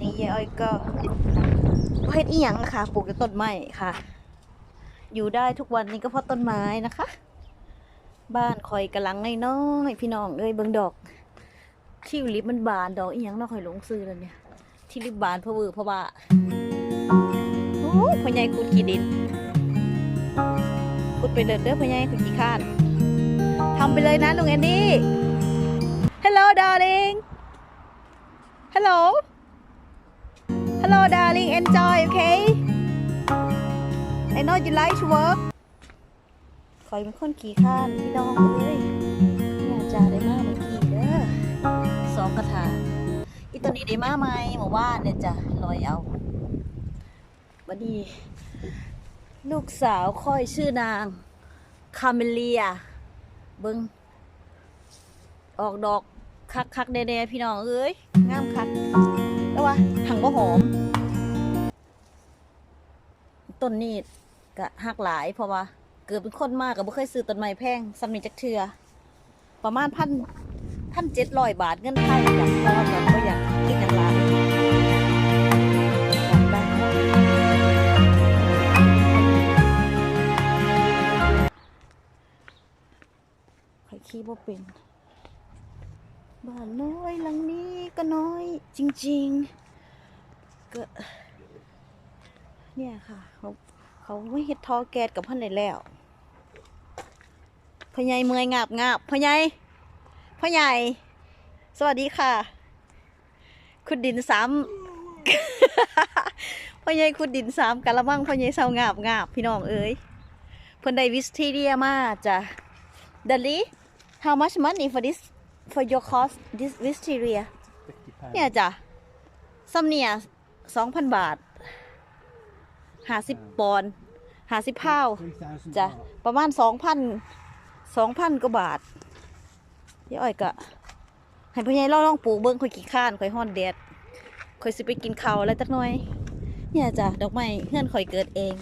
นี่ยายอ้อยก็เฮ็ดอีหยังอะค่ะปลูกแต่ต้นไม้ค่ะ อยู่ได้ทุกวันนี้ก็เพราะต้นไม้นะคะ บ้านคอยกำลังน้อยพี่น้องเอ้ยเบิ่งดอกทิวลิปมันบานดอกอีหยังเนาะคอยหลงซื้อแล้วเนี่ยทิวลิปบานเพราะเวอร์เพราะว่าโอ้พ่อใหญ่ขุดขี้ดินขุดไปเลยเด้อพ่อใหญ่ขุดขี้ข้านทำไปเลยนะลุงแอนดี้ Hello darling Hello Hello darling enjoy okay I know you like to work คอยเป็นคนขี้ข้านพี่น้องเอ้ยเนี่ยจ่าได้มากเมื่อกี้เด้อสองกระถาอีตัวนี้ได้มาไหมหมู่บ้านเนี่ยจ้ะลอยเอาบัดนี้ลูกสาวค่อยชื่อนางคาเมเลียเบิงออกดอกคักคักๆแน่ๆพี่น้องเอ้ยงามคัก วหังบ่หอม ต้นนี้ก็หักหลายเพราะว่า เกิดเป็นคนมากก็บ่เคยซื้อต้นไม้แพงสำนีจักเทือ ประมาณพันพันเจ็ดร้อยบาทเงินไทยจ้ะเพราะว่าแบบก็อยากกินอย่างไรอยากได้ข่อยขี้บ่เป็น บ้านน้อยหลังนี้ก็น้อยจริง ๆ ก็เนี่ยค่ะเขาเขาไม่เฮ็ดทอแก๊สกับพันได้แล้วพ่อใหญ่เมื่อยงาบงาบพ่อใหญ่พ่อใหญ่ สวัสดีค่ะ คุณดินสามพ่อใหญ่คุณดินสามกะละมังพ่อใหญ่เศร้างาบงาบพี่น้องเอ้ยเพิ่นได้วิสทีเรียมาจ้ะดัลลี่ how much money for this for your cost this wisteria เนี่ยจ้ะซัมเนี่ยสองพันบาทห้าสิบปอนด์ห้าสิบพาว3,000จ้ะ baht. ประมาณสองพันสองพันกว่าบาทยายอ้อยกะให้พ่อใหญ่เราลองปลูกเบิ้งค่อยขี้ข้านค่อยฮ้อนแดดค่อยสิไปกินข้าวอะไรจักหน่อย เนี่ยจ้ะดอกไม้เงื่อนข่อยเกิดเอง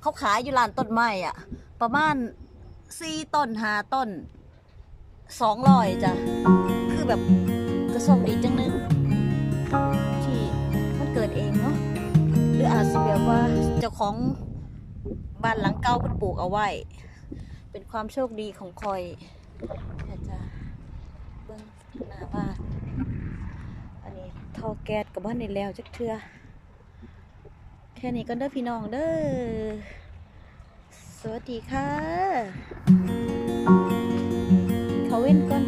เขาขายอยู่ร้านต้นไม้อะ ประมาณสี่ต้นห้าต้น สองร้อยจ้ะ คือแบบกระส่งดีจังนึง ที่มันเกิดเองเนาะ หรืออาจจะแบบว่าเจ้าของบ้านหลังเก่าเพิ่นปลูกเอาไว้ เป็นความโชคดีของคอยเนี่ยจ้ะเบิ่งหน้าบ้าน อันนี้ท่อแก๊สกับบ้านในแล้วจักเทือแค่นี้ก็เด้อพี่น้องเด้อ สวัสดีค่ะ เข